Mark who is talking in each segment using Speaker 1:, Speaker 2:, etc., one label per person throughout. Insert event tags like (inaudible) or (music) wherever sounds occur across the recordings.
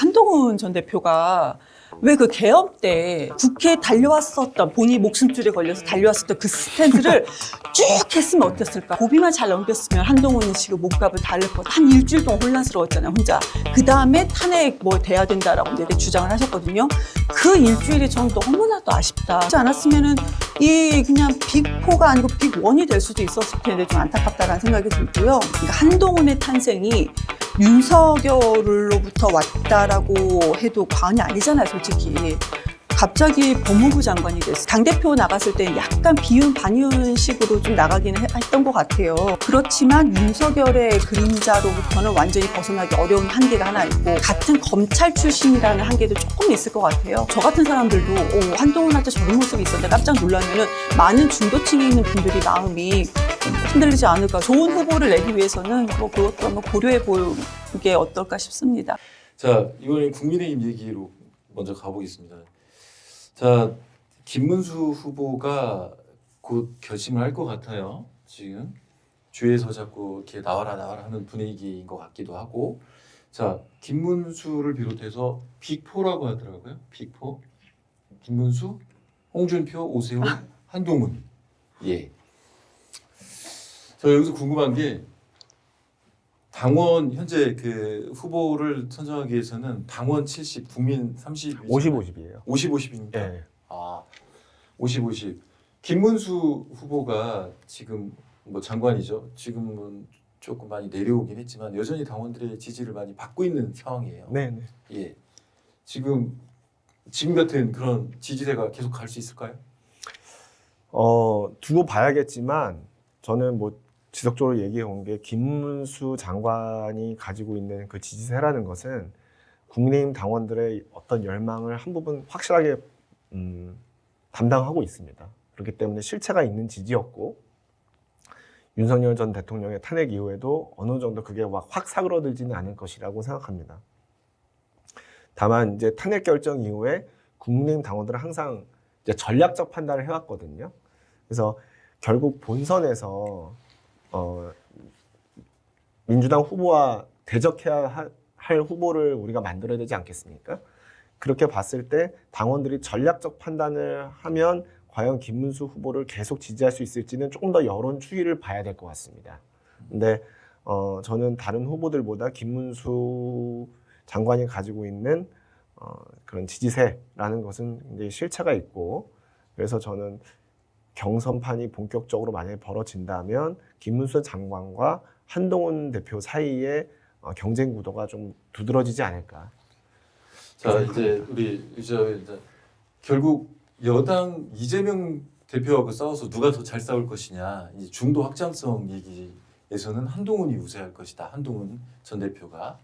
Speaker 1: 한동훈 전 대표가 왜 그 개엄 때 국회에 달려왔었던 본인 이 목숨줄에 걸려서 달려왔었던 그 스탠드를 (laughs) 쭉 했으면 어땠을까? 고비만 잘 넘겼으면 한동훈은 지금 몸값을 달릴 거다. 한 일주일 동안 혼란스러웠잖아요, 혼자. 그 다음에 탄핵 뭐 돼야 된다라고 이제 주장을 하셨거든요. 그 일주일이 전 너무나도 아쉽다. 그렇지 않았으면은 이 그냥 빅4가 아니고 빅1이 될 수도 있었을 텐데 좀 안타깝다라는 생각이 들고요. 그러니까 한동훈의 탄생이 윤석열로부터 왔다라고 해도 과언이 아니잖아요, 솔직히. 갑자기 법무부 장관이 됐어. 당대표 나갔을 때 약간 비윤, 반윤 식으로 좀 나가기는 해- 했던 것 같아요. 그렇지만 윤석열의 그림자로부터는 완전히 벗어나기 어려운 한계가 하나 있고, 같은 검찰 출신이라는 한계도 조금 있을 것 같아요. 저 같은 사람들도, 오, 한동훈한테 저런 모습이 있었는데 깜짝 놀라면은 많은 중도층에 있는 분들이 마음이 흔들리지 않을까. 좋은 후보를 내기 위해서는 뭐 그것도 한번 고려해 보는 게 어떨까 싶습니다.
Speaker 2: 자 이번엔 국민의힘 얘기로 먼저 가보겠습니다. 자 김문수 후보가 곧 결심을 할 것 같아요. 지금 주위에서 자꾸 이렇게 나와라 나와라 하는 분위기인 것 같기도 하고 자 김문수를 비롯해서 빅포라고 하더라고요. 빅포 김문수, 홍준표, 오세훈, 한동훈 예. 저 여기서 궁금한 게 당원 현재 그 후보를 선정하기 위해서는 당원 70, 국민 30,
Speaker 3: 50, 50이에요.
Speaker 2: 50, 50입니까?
Speaker 3: 예.
Speaker 2: 아, 50, 50. 김문수 후보가 지금 뭐 장관이죠. 지금은 조금 많이 내려오긴 했지만 여전히 당원들의 지지를 많이 받고 있는 상황이에요.
Speaker 3: 네, 네.
Speaker 2: 예. 지금 지금 같은 그런 지지세가 계속 갈 수 있을까요?
Speaker 3: 어, 두고 봐야겠지만 저는 뭐 지속적으로 얘기해 온 게 김문수 장관이 가지고 있는 그 지지세라는 것은 국민의힘 당원들의 어떤 열망을 한 부분 확실하게 음, 담당하고 있습니다. 그렇기 때문에 실체가 있는 지지였고 윤석열 전 대통령의 탄핵 이후에도 어느 정도 그게 막 확 사그러들지는 않을 것이라고 생각합니다. 다만 이제 탄핵 결정 이후에 국민의힘 당원들은 항상 전략적 판단을 해왔거든요. 그래서 결국 본선에서 어, 민주당 후보와 대적해야 하- 할 후보를 우리가 만들어야 되지 않겠습니까? 그렇게 봤을 때 당원들이 전략적 판단을 하면 과연 김문수 후보를 계속 지지할 수 있을지는 조금 더 여론 추이를 봐야 될 것 같습니다. 근데 어, 저는 다른 후보들보다 김문수 장관이 가지고 있는 어, 그런 지지세라는 것은 굉장히 실체가 있고 그래서 저는 경선판이 본격적으로 만약에 벌어진다면 김문수 장관과 한동훈 대표 사이에 어, 경쟁 구도가 좀 두드러지지 않을까.
Speaker 2: 자 이제 우리 이제 결국 여당 이재명 대표하고 싸워서 누가 더 잘 싸울 것이냐 이 중도 확장성 얘기에서는 한동훈이 우세할 것이다 한동훈 전 대표가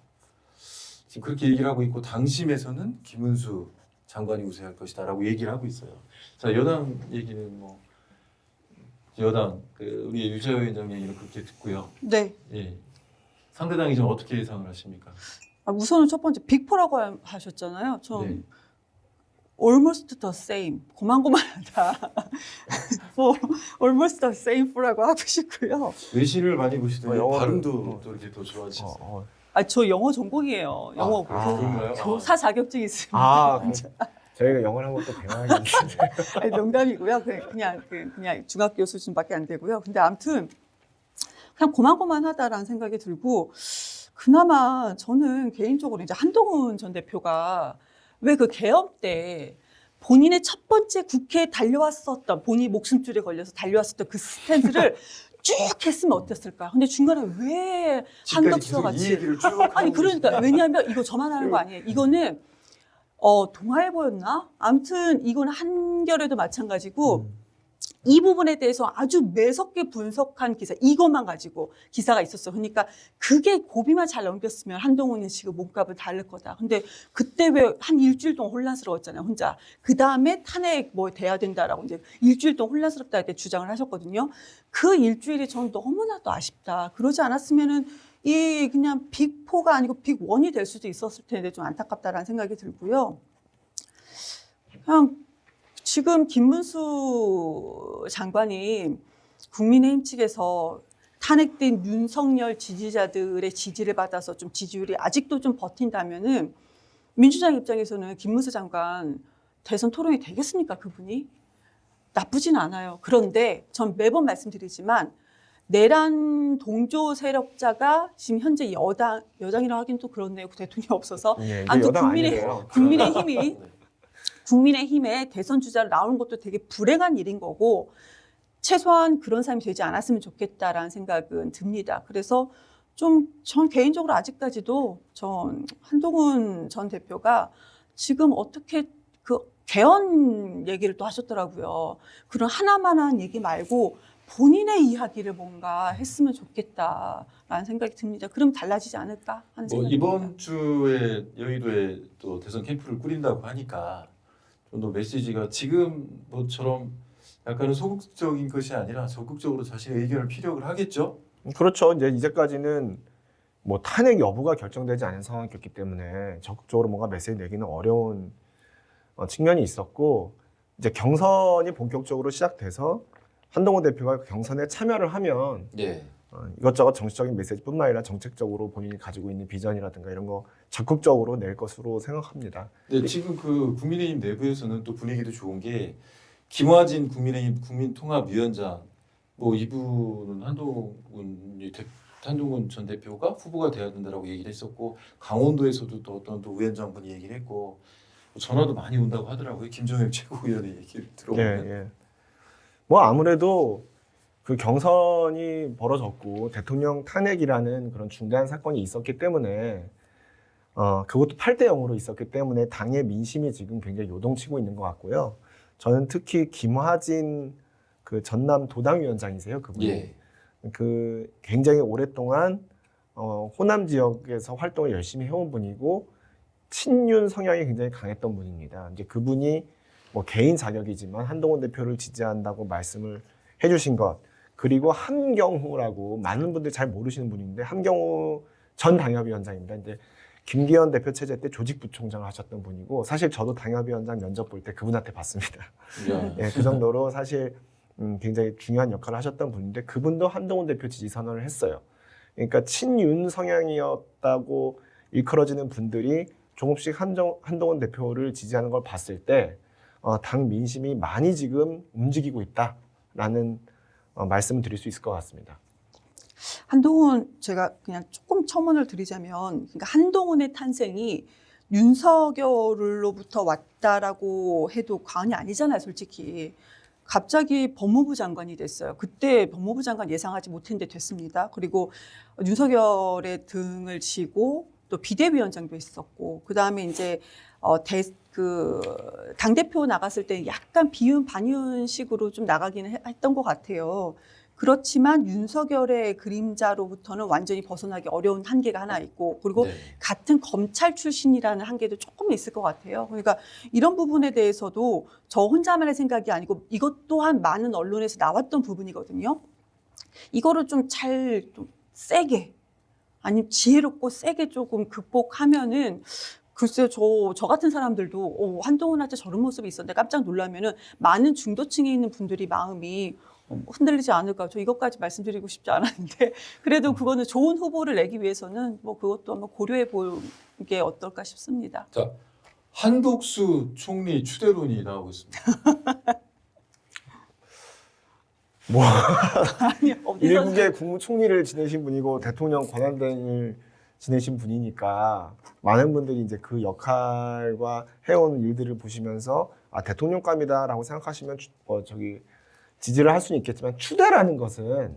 Speaker 2: 지금 그렇게 얘기를 하고 있고 당심에서는 김은수 장관이 우세할 것이다라고 얘기를 하고 있어요. 자 여당 얘기는 뭐 여당 그 우리 유재호 위원장 얘기는 그렇게 듣고요.
Speaker 1: 네.
Speaker 2: 예 상대당이 좀 어떻게 예상을 하십니까?
Speaker 1: 아, 우선은 첫 번째 빅포라고 하- 하셨잖아요. 좀
Speaker 2: 네.
Speaker 1: almost the same 고만고만하다. (laughs) 뭐 almost the same라고 하고 싶고요.
Speaker 2: 외신을 많이 보시더니
Speaker 3: 어,
Speaker 2: 발음도
Speaker 3: 어.
Speaker 2: 또 이렇게 더 좋아지셨어요.
Speaker 3: 어, 어.
Speaker 1: 아 저 영어 전공이에요. 영어
Speaker 2: 아,
Speaker 1: 교-
Speaker 2: 그런가요?
Speaker 1: 교사 자격증 있습니다.
Speaker 3: 아, (laughs) 저희가 영어를 한 것도 배워야겠는데. (laughs)
Speaker 1: 아니, 농담이고요. 그냥 그냥 그- 그냥 중학교 수준밖에 안 되고요. 근데 아무튼 그냥 고만고만하다라는 생각이 들고 그나마 저는 개인적으로 이제 한동훈 전 대표가 왜 그 개엄 때 본인의 첫 번째 국회에 달려왔었던 본인이 목숨줄에 걸려서 달려왔었던 그 스탠드를 (laughs) 쭉 했으면 어땠을까? 근데 중간에 왜
Speaker 2: 지금까지
Speaker 1: 한덕수와
Speaker 2: 계속 이
Speaker 1: 같이
Speaker 2: 얘기를 쭉
Speaker 1: 아니
Speaker 2: 하고
Speaker 1: 그러니까. 왜냐하면 이거 저만 하는 거 아니에요. 이거는 어 동아일보였나? 아무튼 이건 한겨레도 마찬가지고
Speaker 3: 음.
Speaker 1: 이 부분에 대해서 아주 매섭게 분석한 기사 이것만 가지고 기사가 있었어. 그러니까 그게 고비만 잘 넘겼으면 한동훈이 지금 몸값을 달릴 거다. 근데 그때 왜 한 일주일 동안 혼란스러웠잖아요, 혼자. 그 다음에 탄핵 뭐 돼야 된다라고 이제 일주일 동안 혼란스럽다 이렇게 주장을 하셨거든요. 그 일주일이 전 너무나도 아쉽다. 그러지 않았으면은 이 그냥 빅4가 아니고 빅1이 될 수도 있었을 텐데 좀 안타깝다라는 생각이 들고요. 그냥 지금 김문수 장관이 국민의힘 측에서 탄핵된 윤석열 지지자들의 지지를 받아서 좀 지지율이 아직도 좀 버틴다면은 민주당 입장에서는 김문수 장관 대선 토론이 되겠습니까 그분이 나쁘진 않아요. 그런데 전 매번 말씀드리지만 내란 동조 세력자가 지금 현재 여당 여당이라 하긴 또 그렇네요. 대통령이 없어서
Speaker 3: 예,
Speaker 1: 아무튼 국민의-
Speaker 3: 아니래요. (laughs)
Speaker 1: 국민의 힘이
Speaker 2: 네.
Speaker 1: 국민의힘의 대선 주자로 나오는 것도 되게 불행한 일인 거고 최소한 그런 사람이 되지 않았으면 좋겠다라는 생각은 듭니다. 그래서 좀 전 개인적으로 아직까지도 전 한동훈 전 대표가 지금 어떻게 그 개헌 얘기를 또 하셨더라고요. 그런 하나만한 얘기 말고 본인의 이야기를 뭔가 했으면 좋겠다라는 생각이 듭니다. 그럼 달라지지 않을까 하는
Speaker 2: 뭐
Speaker 1: 생각이
Speaker 2: 이번 주에 여의도에 또 대선 캠프를 꾸린다고 하니까 좀 더 메시지가 지금 뭐처럼 약간은 소극적인 것이 아니라 적극적으로 자신의 의견을 피력을 하겠죠.
Speaker 3: 그렇죠. 이제 이제까지는 뭐 탄핵 여부가 결정되지 않은 상황이었기 때문에 적극적으로 뭔가 메시지 내기는 어려운 어, 측면이 있었고 이제 경선이 본격적으로 시작돼서 한동훈 대표가 경선에 참여를 하면
Speaker 2: 예.
Speaker 3: 어, 이것저것 정치적인 메시지뿐만 아니라 정책적으로 본인이 가지고 있는 비전이라든가 이런 거 적극적으로 낼 것으로 생각합니다.
Speaker 2: 근데 지금 그 국민의힘 내부에서는 또 분위기도 좋은 게 김화진 국민의힘 국민통합위원장 뭐 이분은 한동훈 대, 한동훈 전 대표가 후보가 돼야 된다라고 얘기를 했었고 강원도에서도 또 어떤 또 위원장분이 얘기를 했고 뭐 전화도 많이 온다고 하더라고요 김정일 (laughs) 최고위원의 얘기를
Speaker 3: 예,
Speaker 2: 들어보면
Speaker 3: 예. 뭐 아무래도 그 경선이 벌어졌고 대통령 탄핵이라는 그런 중대한 사건이 있었기 때문에 어 그것도 8대 0으로 있었기 때문에 당의 민심이 지금 굉장히 요동치고 있는 것 같고요. 저는 특히 김화진 그 전남 도당위원장이세요, 그분이.
Speaker 2: 예.
Speaker 3: 그 굉장히 오랫동안 어, 호남 지역에서 활동을 열심히 해온 분이고 친윤 성향이 굉장히 강했던 분입니다. 이제 그분이 뭐 개인 자격이지만 한동훈 대표를 지지한다고 말씀을 해주신 것 그리고 함경호라고 많은 분들이 잘 모르시는 분인데 함경호 전 당협위원장입니다. 근데 김기현 대표 체제 때 조직부총장을 하셨던 분이고 사실 저도 당협위원장 면접 볼 때 그분한테 봤습니다.
Speaker 2: 야. (laughs)
Speaker 3: 예, 그 정도로 사실 음, 굉장히 중요한 역할을 하셨던 분인데 그분도 한동훈 대표 지지 선언을 했어요. 그러니까 친윤 성향이었다고 일컬어지는 분들이 조금씩 한정, 한동훈 대표를 지지하는 걸 봤을 때 어, 당 민심이 많이 지금 움직이고 있다라는 어, 말씀을 드릴 수 있을 것 같습니다.
Speaker 1: 한동훈 제가 그냥 조금 첨언을 드리자면 그러니까 한동훈의 탄생이 윤석열로부터 왔다라고 해도 과언이 아니잖아요, 솔직히. 갑자기 법무부 장관이 됐어요. 그때 법무부 장관 예상하지 못했는데 됐습니다. 그리고 윤석열의 등을 치고 또 비대위원장도 있었고 그 다음에 이제 어, 대, 그, 당대표 나갔을 때 약간 비윤, 반윤식으로 좀 나가기는 해- 했던 것 같아요. 그렇지만 윤석열의 그림자로부터는 완전히 벗어나기 어려운 한계가 하나 있고 그리고
Speaker 2: 네.
Speaker 1: 같은 검찰 출신이라는 한계도 조금 있을 것 같아요. 그러니까 이런 부분에 대해서도 저 혼자만의 생각이 아니고 이것 또한 많은 언론에서 나왔던 부분이거든요. 이거를 좀잘좀 세게 아니면 지혜롭고 세게 조금 극복하면은 글쎄요, 저, 저 같은 사람들도 어, 한동훈한테 저런 모습이 있었는데 깜짝 놀라면은 많은 중도층에 있는 분들이 마음이 어, 흔들리지 않을까. 저 이것까지 말씀드리고 싶지 않았는데 (laughs) 그래도 그거는 좋은 후보를 내기 위해서는 뭐 그것도 한번 고려해 보는 게 어떨까 싶습니다.
Speaker 2: 자 한독수 총리 추대론이 나오고 있습니다. (laughs)
Speaker 3: 뭐
Speaker 1: 아니, 어디서
Speaker 3: 일국의 국무총리를 지내신 분이고 대통령 권한대행을 지내신 분이니까 많은 분들이 이제 그 역할과 해온 일들을 보시면서 아 대통령감이다라고 생각하시면 추- 어, 저기 지지를 할 수는 있겠지만 추대라는 것은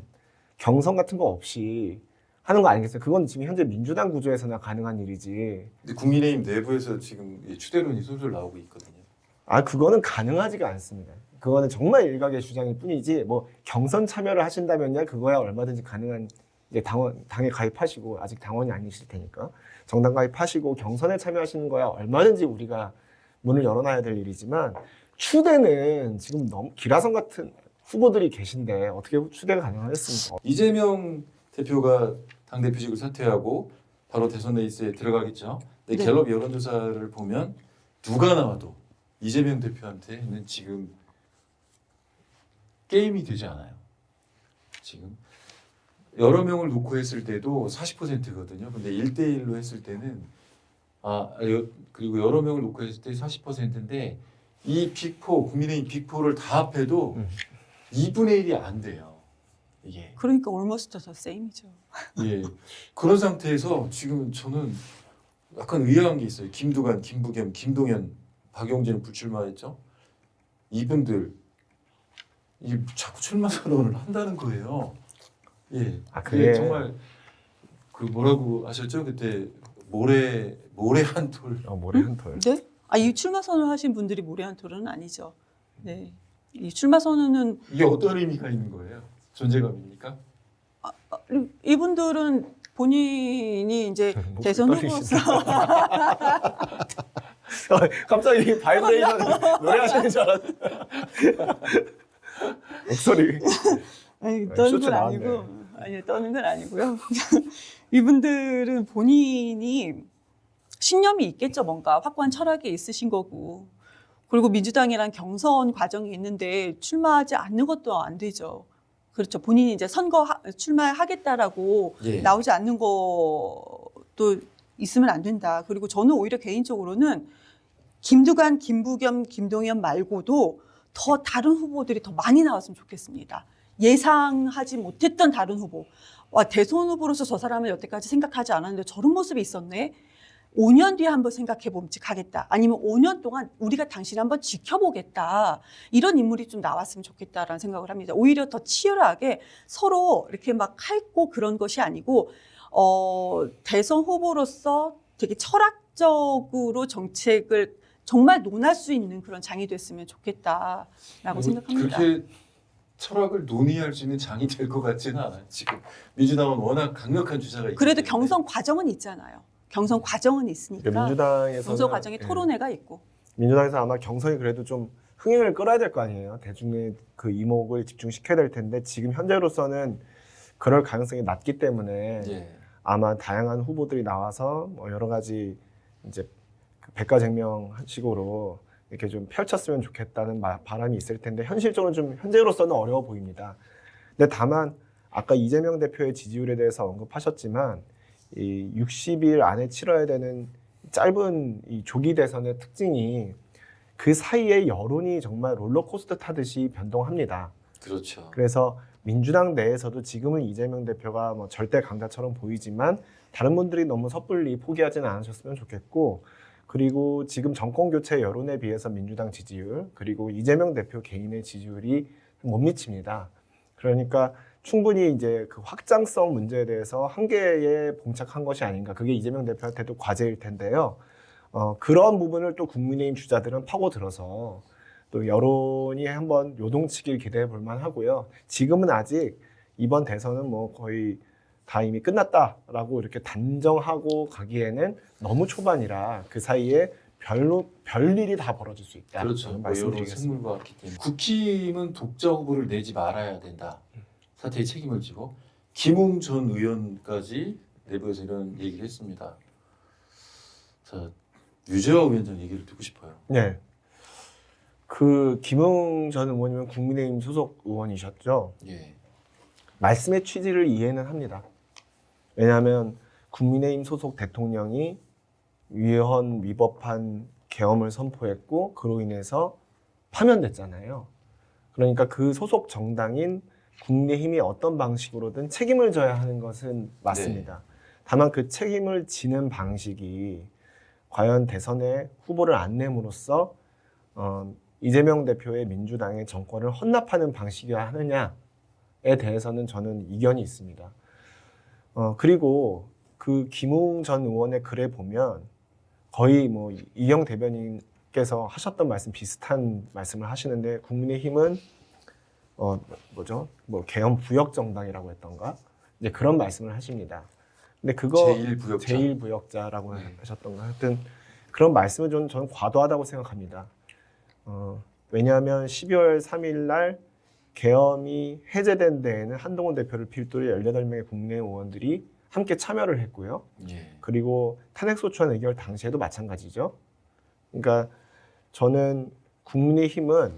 Speaker 3: 경선 같은 거 없이 하는 거 아니겠어요? 그건 지금 현재 민주당 구조에서나 가능한 일이지.
Speaker 2: 근데 국민의힘 내부에서 지금 이 추대론이 솔솔 나오고 있거든요.
Speaker 3: 아 그거는 가능하지가 않습니다. 그거는 정말 일각의 주장일 뿐이지 뭐 경선 참여를 하신다면야 그거야 얼마든지 가능한 이제 당원 당에 가입하시고 아직 당원이 아니실 테니까 정당 가입하시고 경선에 참여하시는 거야 얼마든지 우리가 문을 열어놔야 될 일이지만 추대는 지금 너무 기라성 같은 후보들이 계신데 어떻게 추대가 가능하겠습니까?
Speaker 2: 이재명 대표가 당 대표직을 사퇴하고 바로 대선 레이스에 들어가겠죠. 근데
Speaker 1: 네.
Speaker 2: 갤럽 여론조사를 보면 누가 나와도 이재명 대표한테는 지금 게임이 되지 않아요. 지금 여러 명을 놓고 했을 때도 40%거든요. 근데 1대1로 했을 때는 아 여- 그리고 여러 명을 놓고 했을 때 40%인데 이 빅포 국민의힘 빅포를 다 합해도
Speaker 3: 음.
Speaker 2: 2분의 1이 안 돼요. 이게
Speaker 1: 그러니까 almost the same이죠.
Speaker 2: 예 그런 상태에서 지금 저는 약간 의아한 게 있어요. 김두관, 김부겸, 김동연, 박용진은 불출마했죠. 이분들 이 자꾸 출마 선언을 한다는 거예요. 예,
Speaker 3: 아,
Speaker 2: 그게
Speaker 3: 그게-
Speaker 2: 정말 그 뭐라고 하셨죠 그때 모래 모래 한 돌.
Speaker 3: 어, 모래 한 털.
Speaker 1: 네? 아, 이 출마 선언을 하신 분들이 모래한 토론은 아니죠. 네. 이 출마 선언은
Speaker 2: 이게 어떤 의미가 있는 거예요? 존재감입니까?
Speaker 1: 이분들은 본인이 이제 (laughs)
Speaker 3: 목소리
Speaker 1: 대선
Speaker 3: 떨리시네.
Speaker 1: 후보로서 (laughs)
Speaker 3: 갑자기 바이브레이션 노래하시는 줄 알았는데 (laughs) 목소리
Speaker 1: 아니,
Speaker 3: 네,
Speaker 1: 떠는
Speaker 3: 쇼츠
Speaker 1: 건
Speaker 3: 나왔네.
Speaker 1: 아니고 아니 떠는 건 아니고요. (laughs) 이분들은 본인이 신념이 있겠죠, 뭔가 확고한 철학이 있으신 거고. 그리고 민주당이랑 경선 과정이 있는데 출마하지 않는 것도 안 되죠. 그렇죠. 본인이 이제 선거 하- 출마하겠다라고
Speaker 2: 예.
Speaker 1: 나오지 않는 것도 있으면 안 된다. 그리고 저는 오히려 개인적으로는 김두관, 김부겸, 김동연 말고도 더 다른 후보들이 더 많이 나왔으면 좋겠습니다. 예상하지 못했던 다른 후보. 와, 대선 후보로서 저 사람을 여태까지 생각하지 않았는데 저런 모습이 있었네. 5년 뒤에 한번 생각해 봄직하겠다. 아니면 5년 동안 우리가 당신을 한번 지켜보겠다. 이런 인물이 좀 나왔으면 좋겠다라는 생각을 합니다. 오히려 더 치열하게 서로 이렇게 막 할고 그런 것이 아니고 어, 대선 후보로서 되게 철학적으로 정책을 정말 논할 수 있는 그런 장이 됐으면 좋겠다라고
Speaker 2: 뭐
Speaker 1: 생각합니다.
Speaker 2: 그렇게 철학을 논의할 수 있는 장이 될 것 같지는 않아요. 지금 민주당은 워낙 강력한 주자가 있기
Speaker 1: 그래도
Speaker 2: 때문에.
Speaker 1: 경선 과정은 있잖아요. 경선 과정은 있으니까
Speaker 3: 그러니까 민주당에서
Speaker 1: 경선 과정에 토론회가 있고
Speaker 3: 민주당에서 아마 경선이 그래도 좀 흥행을 끌어야 될 거 아니에요. 대중의 그 이목을 집중시켜야 될 텐데 지금 현재로서는 그럴 가능성이 낮기 때문에
Speaker 2: 예.
Speaker 3: 아마 다양한 후보들이 나와서 뭐 여러 가지 이제 그 백가쟁명식으로 이렇게 좀 펼쳤으면 좋겠다는 마- 바람이 있을 텐데 현실적으로 좀 현재로서는 어려워 보입니다. 근데 다만 아까 이재명 대표의 지지율에 대해서 언급하셨지만 이 60일 안에 치러야 되는 짧은 이 조기 대선의 특징이 그 사이에 여론이 정말 롤러코스터 타듯이 변동합니다.
Speaker 2: 그렇죠.
Speaker 3: 그래서 민주당 내에서도 지금은 이재명 대표가 뭐 절대 강자처럼 보이지만 다른 분들이 너무 섣불리 포기하지는 않으셨으면 좋겠고 그리고 지금 정권 교체 여론에 비해서 민주당 지지율 그리고 이재명 대표 개인의 지지율이 못 미칩니다. 그러니까 충분히 이제 그 확장성 문제에 대해서 한계에 봉착한 것이 아닌가. 그게 이재명 대표한테도 과제일 텐데요. 어, 그런 부분을 또 국민의힘 주자들은 파고들어서 또 여론이 한번 요동치길 기대해 볼 만 하고요. 지금은 아직 이번 대선은 뭐 거의 다 이미 끝났다라고 이렇게 단정하고 가기에는 너무 초반이라 그 사이에 별로 별일이 다 벌어질 수 있다.
Speaker 2: 그렇죠. 뭐 여러. 생물과 같기 때문에 국힘은 독자 후보를 내지 말아야 된다. 사태의 책임을 지고 김웅 전 의원까지 내부에서 이런 얘기를 했습니다. 자 유재화 위원장 얘기를 듣고 싶어요.
Speaker 3: 네. 그 김웅 전 의원님은 국민의힘 소속 의원이셨죠.
Speaker 2: 예.
Speaker 3: 말씀의 취지를 이해는 합니다. 왜냐하면 국민의힘 소속 대통령이 위헌 위법한 계엄을 선포했고 그로 인해서 파면됐잖아요. 그러니까 그 소속 정당인 국민의힘이 어떤 방식으로든 책임을 져야 하는 것은 맞습니다. 다만 그 책임을 지는 방식이 과연 대선에 후보를 안 내므로써 어, 이재명 대표의 민주당의 정권을 헌납하는 방식이어야 하느냐에 대해서는 저는 이견이 있습니다. 어, 그리고 그 김웅 전 의원의 글에 보면 거의 뭐 이경 대변인께서 하셨던 말씀 비슷한 말씀을 하시는데 국민의힘은 어 뭐죠? 뭐 개헌 부역 정당이라고 했던가? 이제 그런 말씀을 하십니다. 근데 그거
Speaker 2: 제1 부역자.
Speaker 3: 제1부역자 라고
Speaker 2: 네.
Speaker 3: 하셨던가 하여튼 그런 말씀은 좀 저는 과도하다고 생각합니다. 어, 왜냐하면 12월 3일 날 계엄이 해제된 데에는 한동훈 대표를 필두로 18명의 국민의힘 의원들이 함께 참여를 했고요.
Speaker 2: 예.
Speaker 3: 그리고 탄핵소추안 의결 당시에도 마찬가지죠. 그러니까 저는 국민의힘은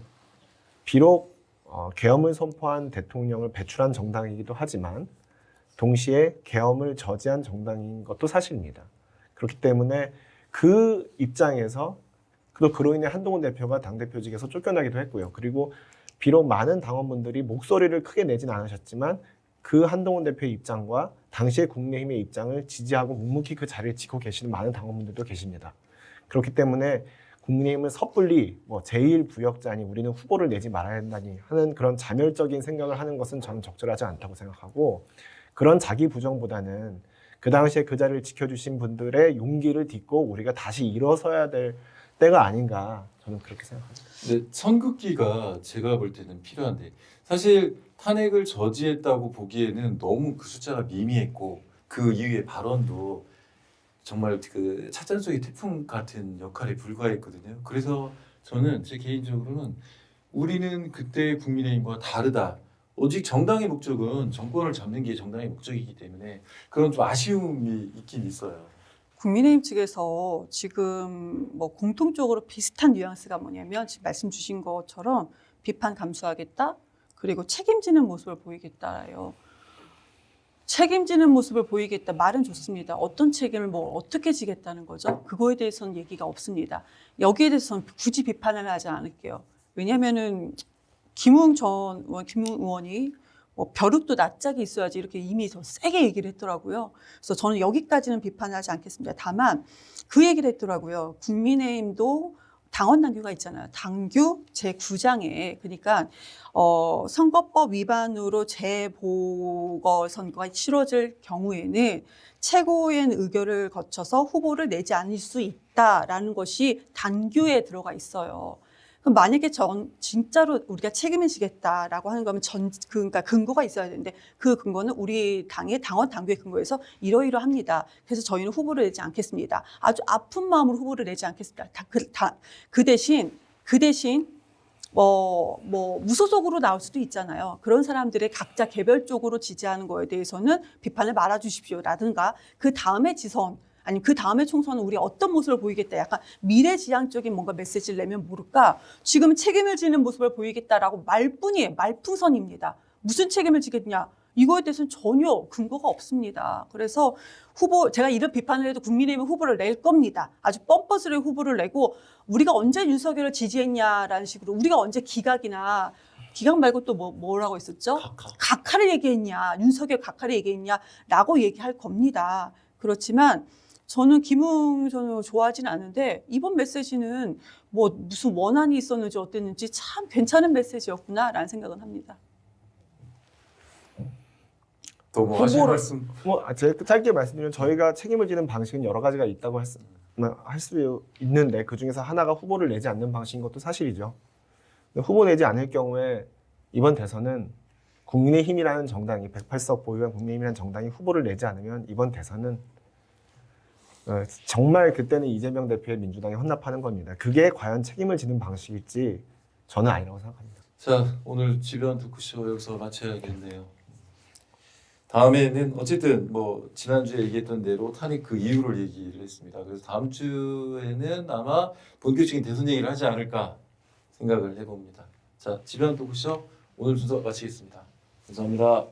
Speaker 3: 비록 어, 계엄을 선포한 대통령을 배출한 정당이기도 하지만 동시에 계엄을 저지한 정당인 것도 사실입니다. 그렇기 때문에 그 입장에서 또 그로 인해 한동훈 대표가 당 대표직에서 쫓겨나기도 했고요. 그리고 비록 많은 당원분들이 목소리를 크게 내진 않으셨지만 그 한동훈 대표의 입장과 당시의 국민의힘의 입장을 지지하고 묵묵히 그 자리를 지키고 계시는 많은 당원분들도 계십니다. 그렇기 때문에 국민의힘은 섣불리 뭐 제1부역자니 우리는 후보를 내지 말아야 한다니 하는 그런 자멸적인 생각을 하는 것은 저는 적절하지 않다고 생각하고 그런 자기 부정보다는 그 당시에 그 자리를 지켜주신 분들의 용기를 딛고 우리가 다시 일어서야 될 때가 아닌가 저는 그렇게 생각합니다.
Speaker 2: 근데 선긋기가 제가 볼 때는 필요한데 사실 탄핵을 저지했다고 보기에는 너무 그 숫자가 미미했고 그 이후의 발언도 정말 그 찻잔 속의 태풍 같은 역할에 불과했거든요. 그래서 저는 제 개인적으로는 우리는 그때 국민의힘과 다르다. 오직 정당의 목적은 정권을 잡는 게 정당의 목적이기 때문에 그런 좀 아쉬움이 있긴 있어요.
Speaker 1: 국민의힘 측에서 지금 뭐 공통적으로 비슷한 뉘앙스가 뭐냐면 지금 말씀 주신 것처럼 비판 감수하겠다 그리고 책임지는 모습을 보이겠다요. 책임지는 모습을 보이겠다 말은 좋습니다. 어떤 책임을 뭐 어떻게 지겠다는 거죠? 그거에 대해서는 얘기가 없습니다. 여기에 대해서는 굳이 비판을 하지 않을게요. 왜냐하면은 김웅 전 김웅 의원이 뭐 벼룩도 낯짝이 있어야지 이렇게 이미 더 세게 얘기를 했더라고요. 그래서 저는 여기까지는 비판하지 않겠습니다. 다만 그 얘기를 했더라고요. 국민의힘도 당원 당규가 있잖아요. 당규 제 9장에 그러니까 어, 선거법 위반으로 재보궐 선거가 치러질 경우에는 최고위원 의결을 거쳐서 후보를 내지 않을 수 있다라는 것이 당규에 들어가 있어요. 그럼 만약에 전 진짜로 우리가 책임을 지겠다라고 하는 거면 전 그, 그러니까 근거가 있어야 되는데 그 근거는 우리 당의 당원 당규의 근거에서 이러이러합니다. 그래서 저희는 후보를 내지 않겠습니다. 아주 아픈 마음으로 후보를 내지 않겠습니다. 다, 그, 다, 그 대신 그 대신 뭐, 뭐, 무소속으로 나올 수도 있잖아요. 그런 사람들의 각자 개별적으로 지지하는 거에 대해서는 비판을 말아주십시오 라든가 그 다음에 지선, 아니면 그 다음에 총선은 우리 어떤 모습을 보이겠다. 약간 미래지향적인 뭔가 메시지를 내면 모를까. 지금 책임을 지는 모습을 보이겠다라고 말뿐이에요. 말풍선입니다. 무슨 책임을 지겠냐. 이거에 대해서는 전혀 근거가 없습니다. 그래서 후보, 제가 이런 비판을 해도 국민의힘은 후보를 낼 겁니다. 아주 뻔뻔스레 후보를 내고 우리가 언제 윤석열을 지지했냐라는 식으로 우리가 언제 기각이나 기각 말고 또 뭐, 뭐라고 했었죠?
Speaker 2: 각하.
Speaker 1: 각하를 얘기했냐, 윤석열 각하를 얘기했냐라고 얘기할 겁니다. 그렇지만 저는 김웅 전 의원 좋아하지는 않은데 이번 메시지는 뭐 무슨 원한이 있었는지 어땠는지 참 괜찮은 메시지였구나라는 생각은 합니다.
Speaker 2: 너무 하실
Speaker 3: 후보를-
Speaker 2: 말씀
Speaker 3: 뭐 제가 짧게 말씀드리면 저희가 책임을 지는 방식은 여러 가지가 있다고 할수 있는데 그 중에서 하나가 후보를 내지 않는 방식인 것도 사실이죠. 후보 내지 않을 경우에 이번 대선은 국민의힘이라는 정당이 108석 보유한 국민의힘이라는 정당이 후보를 내지 않으면 이번 대선은 어, 정말 그때는 이재명 대표의 민주당이 헌납하는 겁니다. 그게 과연 책임을 지는 방식일지 저는 아니라고 생각합니다.
Speaker 2: 자 오늘 집요한 토크쇼 여기서 마쳐야겠네요. 다음에는 어쨌든 뭐 지난주에 얘기했던 대로 탄핵 그 이유를 얘기를 했습니다. 그래서 다음 주에는 아마 본격적인 대선 얘기를 하지 않을까 생각을 해봅니다. 자 집요한 토크쇼 오늘 순서 마치겠습니다. 감사합니다.